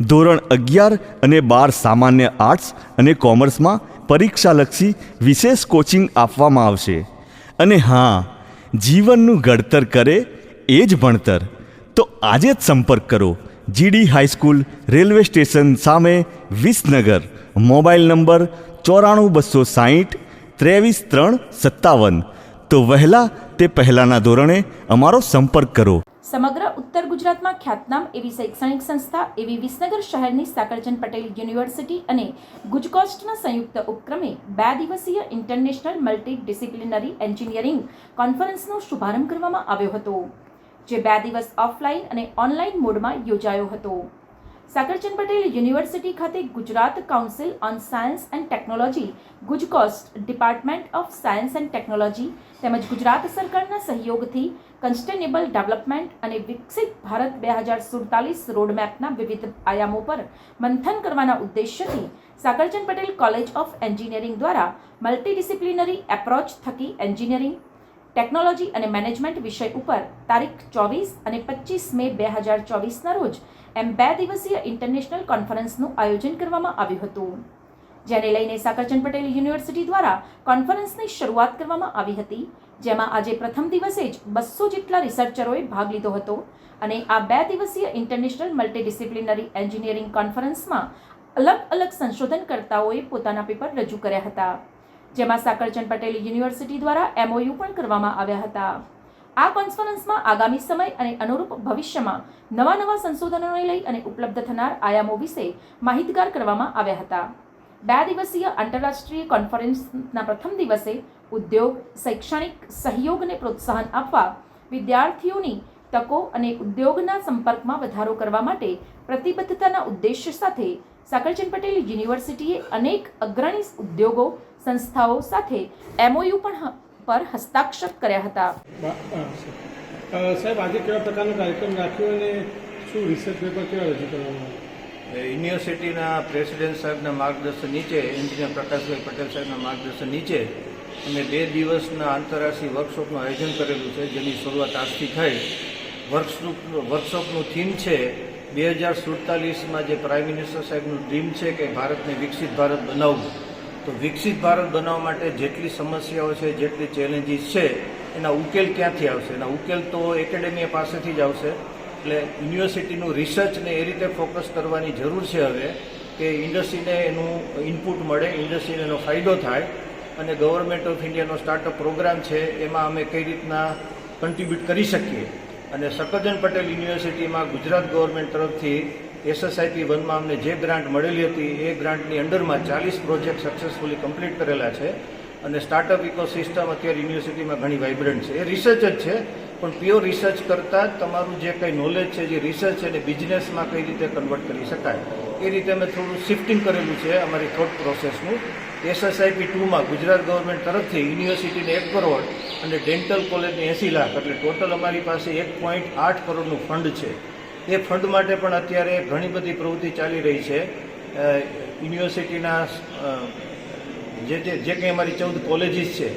ધોરણ અગિયાર અને બાર સામાન્ય આર્ટ્સ અને કોમર્સમાં પરીક્ષાલક્ષી વિશેષ કોચિંગ આપવામાં આવશે. અને હા, જીવનનું ઘડતર કરે એ જ ભણતર. તો આજે જ સંપર્ક કરો. જીડી હાઈસ્કૂલ રેલવે સ્ટેશન સામે વિસનગર. મોબાઈલ નંબર ચોરાણું બસો સાહીઠ, ત્રેવીસ ત્રણ સત્તાવન. તો વહેલા તે પહેલાંના ધોરણે અમારો સંપર્ક કરો. સમગ્ર ઉત્તર ગુજરાતમાં ખ્યાતનામ એવી શૈક્ષણિક સંસ્થા, એવી વિસનગર શહેરની સાકરચંદ પટેલ યુનિવર્સિટી અને ગુજકોસ્ટના સંયુક્ત ઉપક્રમે બે દિવસીય ઇન્ટરનેશનલ મલ્ટી ડિસિપ્લિનરી એન્જિનિયરિંગ કોન્ફરન્સનો શુભારંભ કરવામાં આવ્યો હતો, જે બે દિવસ ઓફલાઈન અને ઓનલાઈન મોડમાં યોજાયો હતો. સાકરચંદ પટેલ યુનિવર્સિટી ખાતે Gujarat council on science and technology, Gujcost department of science and technology તેમજ ગુજરાત સરકારના સહયોગથી કન્સ્ટેનેબલ ડેવલપમેન્ટ અને વિકસિત ભારત બે હજાર સુડતાલીસ રોડમેપના વિવિધ આયામો પર મંથન કરવાના ઉદ્દેશ્યથી Sagarchand Patel college of engineering દ્વારા મલ્ટીડિસિપ્લિનરી એપ્રોચ થકી એન્જિનિયરિંગ ટેકનોલોજી અને મેનેજમેન્ટ વિષય ઉપર તારીખ ચોવીસ અને પચીસ મે બે હજાર ચોવીસના રોજ એમ બે દિવસીય ઇન્ટરનેશનલ કોન્ફરન્સનું આયોજન કરવામાં આવ્યું હતું. જેને લઈને સાકરચંદ પટેલ યુનિવર્સિટી દ્વારા કોન્ફરન્સની શરૂઆત કરવામાં આવી હતી. જેમાં આજે પ્રથમ દિવસે જ બસો જેટલા રિસર્ચરોએ ભાગ લીધો હતો અને આ બે દિવસીય ઇન્ટરનેશનલ મલ્ટીડિસિપ્લિનરી એન્જિનિયરિંગ કોન્ફરન્સમાં અલગ અલગ સંશોધનકર્તાઓએ પોતાના પેપર રજૂ કર્યા હતા, જેમાં સાકરચંદ પટેલ યુનિવર્સિટી દ્વારા એમઓયુ પણ કરવામાં આવ્યા હતા. આ કોન્ફરન્સમાં આગામી સમય અને અનુરૂપ ભવિષ્યમાં નવા નવા સંશોધનોને લઈ અને ઉપલબ્ધ થનાર આયામો વિશે માહિતગાર કરવામાં આવ્યા હતા. બે દિવસીય આંતરરાષ્ટ્રીય કોન્ફરન્સના પ્રથમ દિવસે ઉદ્યોગ શૈક્ષણિક સહયોગને પ્રોત્સાહન આપવા વિદ્યાર્થીઓની તકો અને ઉદ્યોગના સંપર્કમાં વધારો કરવા માટે પ્રતિબદ્ધતાના ઉદ્દેશ્ય સાથે સાકરચંદ પટેલ યુનિવર્સિટીએ અનેક અગ્રણી ઉદ્યોગો સંસ્થાઓ સાથે એમઓયુ પણ પર હસ્તાક્ષર કર્યા હતા. સાહેબ. આજે કેવા પ્રકારનો કાર્યક્રમ રાખ્યો અને શું રિસર્ચ પેપર કેવા રજૂ કરવામાં યુનિવર્સિટીના પ્રેસિડેન્ટ સાહેબના માર્ગદર્શન નીચે એન્જિનિયર પ્રકાશભાઈ પટેલ સાહેબના માર્ગદર્શન નીચે અમે બે દિવસના આંતરરાષ્ટ્રીય વર્કશોપનું આયોજન કરેલું છે, જેની શરૂઆત આજથી થઈ. વર્કશોપ, વર્કશોપનું થીમ છે બે હજાર સુડતાલીસમાં જે પ્રાઇમ મિનિસ્ટર સાહેબનું ડ્રીમ છે કે ભારતને વિકસિત ભારત બનાવવું. તો વિકસિત ભારત બનાવવા માટે જેટલી સમસ્યાઓ છે, જેટલી ચેલેન્જીસ છે, એના ઉકેલ ક્યાંથી આવશે? એના ઉકેલ તો એકેડેમી પાસેથી જ આવશે. એટલે યુનિવર્સિટીનું રિસર્ચને એ રીતે ફોકસ કરવાની જરૂર છે હવે, કે ઇન્ડસ્ટ્રીને એનું ઇનપુટ મળે ઇન્ડસ્ટ્રીને એનો ફાયદો થાય. અને ગવર્મેન્ટ ઓફ ઇન્ડિયાનો સ્ટાર્ટઅપ પ્રોગ્રામ છે, એમાં અમે કઈ રીતના કન્ટ્રીબ્યુટ કરી શકીએ. અને સકરજન પટેલ યુનિવર્સિટીમાં ગુજરાત ગવર્મેન્ટ તરફથી એસએસઆઈપી વનમાં અમને જે ગ્રાન્ટ મળેલી હતી, એ ગ્રાન્ટની અંડરમાં ચાલીસ પ્રોજેક્ટ સક્સેસફુલી કમ્પ્લીટ કરેલા છે. અને સ્ટાર્ટઅપ ઇકોસિસ્ટમ અત્યારે યુનિવર્સિટીમાં ઘણી વાઇબ્રન્ટ છે. એ રિસર્ચ જ છે પણ પ્યોર રિસર્ચ કરતાં તમારું જે કંઈ નોલેજ છે, જે રિસર્ચ છે, એને બિઝનેસમાં કઈ રીતે કન્વર્ટ કરી શકાય, એ રીતે અમે થોડું શિફ્ટિંગ કરેલું છે અમારી થોટ પ્રોસેસનું એસએસઆઈપી ટુમાં ગુજરાત ગવર્મેન્ટ તરફથી યુનિવર્સિટીને એક કરોડ અને ડેન્ટલ કોલેજને એંસી લાખ, એટલે ટોટલ અમારી પાસે એક પોઈન્ટ આઠ કરોડનું ફંડ છે. એ ફંડ માટે પણ અત્યારે ઘણી બધી પ્રવૃત્તિ ચાલી રહી છે. યુનિવર્સિટીના જે જે કંઈ અમારી ચૌદ કોલેજીસ છે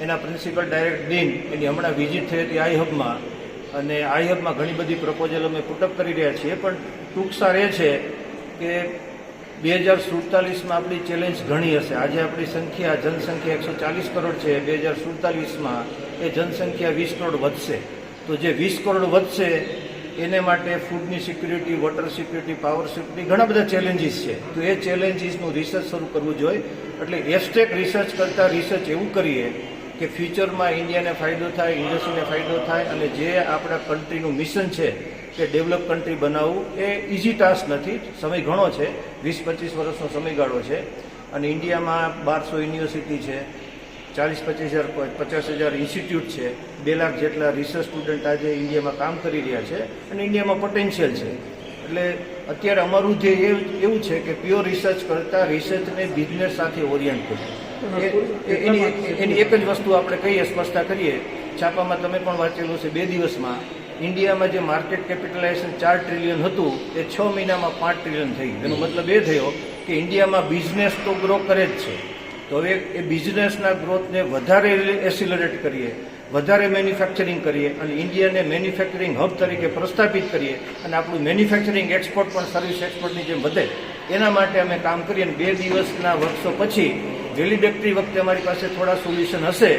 એના પ્રિન્સિપલ ડાયરેક્ટ ડીન એની હમણાં વિઝિટ થઈ હતી આઈ હબમાં. અને આઈ હબમાં ઘણી બધી પ્રપોઝલ અમે પુટઅપ કરી રહ્યા છીએ. પણ ટૂંક સાર એ છે કે બે હજાર સુડતાલીસમાં આપણી ચેલેન્જ ઘણી હશે. આજે આપણી સંખ્યા, જનસંખ્યા એકસો ચાલીસ કરોડ છે. બે હજાર સુડતાલીસમાં એ જનસંખ્યા વીસ કરોડ વધશે. તો જે વીસ કરોડ વધશે, એને માટે ફૂડની security water security power security ઘણા બધા ચેલેન્જીસ છે. તો એ ચેલેન્જીસનું રિસર્ચ શરૂ કરવું જોઈએ. એટલે એસ્ટેક રિસર્ચ કરતાં રિસર્ચ એવું કરીએ કે ફ્યુચરમાં ઇન્ડિયાને ફાયદો થાય ઇન્ડસ્ટ્રીને ફાયદો થાય અને જે આપણા કન્ટ્રીનું મિશન છે કે ડેવલપ કન્ટ્રી બનાવવું, એ ઇઝી ટાસ્ક નથી. સમય ઘણો છે. વીસ પચીસ વર્ષનો સમયગાળો છે. અને ઇન્ડિયામાં બારસો યુનિવર્સિટી છે ચાલીસ પચીસ હજાર પચાસ હજાર ઇન્સ્ટિટ્યૂટ છે. બે લાખ જેટલા રિસર્ચ સ્ટુડન્ટ આજે ઇન્ડિયામાં કામ કરી રહ્યા છે અને ઇન્ડિયામાં પોટેન્શિયલ છે. એટલે અત્યારે અમારું જે એવું છે કે પ્યોર રિસર્ચ કરતાં રિસર્ચને બિઝનેસ સાથે ઓરિયન્ટ કરવું. એની એની એક જ વસ્તુ આપણે કહીએ, સ્પષ્ટતા કરીએ. છાપામાં તમે પણ વાંચેલું છે, બે દિવસમાં. ઇન્ડિયામાં જે માર્કેટ કેપિટલાઇઝેશન ચાર ટ્રિલિયન હતું, એ છ મહિનામાં પાંચ ટ્રિલિયન થઈ એનો મતલબ એ થયો કે ઇન્ડિયામાં બિઝનેસ તો ગ્રો કરે જ છે. તો હવે એ બિઝનેસના ગ્રોથને વધારે એસિલરેટ કરીએ, વધારે મેન્યુફેક્ચરિંગ કરીએ અને ઇન્ડિયાને મેન્યુફેક્ચરિંગ હબ તરીકે પ્રસ્થાપિત કરીએ અને આપણું મેન્યુફેક્ચરિંગ એક્સપોર્ટ પણ સર્વિસ એક્સપોર્ટની જેમ વધે. એના માટે અમે કામ કરીએ અને બે દિવસના વર્ષો પછી વેલિડેક્ટરી વખતે અમારી પાસે થોડા સોલ્યુશન હશે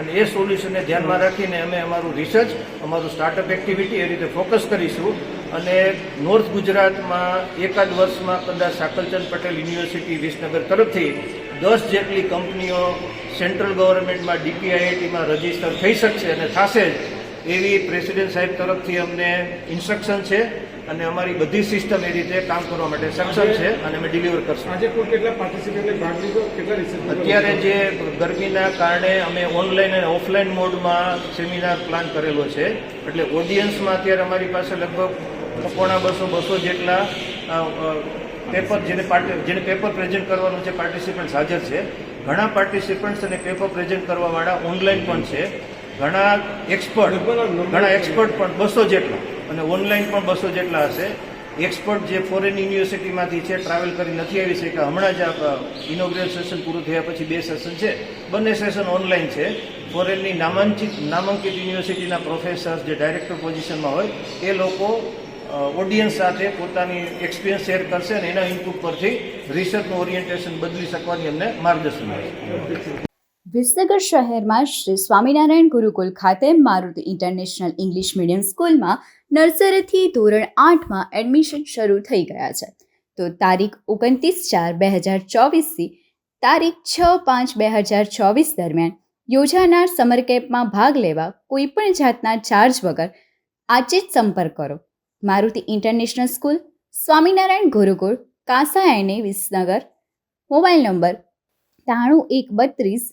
અને એ સોલ્યુશનને ધ્યાનમાં રાખીને અમે અમારું રિસર્ચ અમારું સ્ટાર્ટઅપ એક્ટિવિટી એ રીતે ફોકસ કરીશું. અને નોર્થ ગુજરાતમાં એકાદ વર્ષમાં કદાચ સાકલચંદ પટેલ યુનિવર્સિટી વિસનગર તરફથી દસ જેટલી કંપનીઓ સેન્ટ્રલ ગવર્મેન્ટમાં ડીપીઆઈઆઈટીમાં રજિસ્ટર થઈ શકશે અને થશે જ. એવી પ્રેસિડેન્ટ સાહેબ તરફથી અમને ઇન્સ્ટ્રક્શન છે. અને અમારી બધી સિસ્ટમ એ રીતે કામ કરવા માટે સક્ષમ છે અને અમે ડિલિવર કરશું. આજે કુલ કેટલા પાર્ટિસિપેન્ટે ભાગ લીધો? કેટલા રિસર્ચ અત્યારે જે ગરમીના કારણે અમે ઓનલાઈન અને ઓફલાઈન મોડમાં સેમિનાર પ્લાન કરેલો છે. એટલે ઓડિયન્સમાં અત્યારે અમારી પાસે લગભગ પોણા બસો બસો જેટલા પેપર જેને જેને પેપર પ્રેઝન્ટ કરવાનું છે પાર્ટિસિપન્ટ્સ હાજર છે. ઘણા પાર્ટિસિપન્ટ્સ અને પેપર પ્રેઝન્ટ કરવાવાળા ઓનલાઈન પણ છે. ઘણા એક્સપર્ટ ઘણા એક્સપર્ટ પણ બસો જેટલા અને ઓનલાઈન પણ બસો જેટલા હશે. એક્સપર્ટ જે ફોરેન યુનિવર્સિટીમાંથી છે ટ્રાવેલ કરી નથી આવી શક્યા. હમણાં જ આ ઇનોગ્રેલ સેશન પૂરું થયા પછી બે સેશન છે. બંને સેશન ઓનલાઈન છે. ફોરેનની નામાંકિત નામાંકિત યુનિવર્સિટીના પ્રોફેસર જે ડાયરેક્ટર પોઝિશનમાં હોય એ લોકો ઓડિયન્સ સાથે પોતાની એક્સપિરિયન્સ શેર કરશે અને એના ઇનપુટ પરથી રિસર્ચનું ઓરિએન્ટેશન બદલી શકવાની અમને માર્ગદર્શન મળશે. વિસનગર શહેરમાં શ્રી સ્વામિનારાયણ ગુરુકુલ ખાતે મારુતિ ઇન્ટરનેશનલ ઇંગ્લિશ મીડિયમ સ્કૂલમાં નર્સરીથી ધોરણ આઠમાં એડમિશન શરૂ થઈ ગયા છે. તો તારીખ ઓગણત્રીસ ચાર બે હજાર ચોવીસથી તારીખ છ પાંચ બે હજાર ચોવીસ દરમિયાન યોજાનાર સમર કેમ્પમાં ભાગ લેવા કોઈપણ જાતના ચાર્જ વગર આજે જ સંપર્ક કરો. મારુતિ ઇન્ટરનેશનલ સ્કૂલ, સ્વામિનારાયણ ગુરુકુળ કાંસા એને વિસનગર, મોબાઈલ નંબર ત્રાણું એક બત્રીસ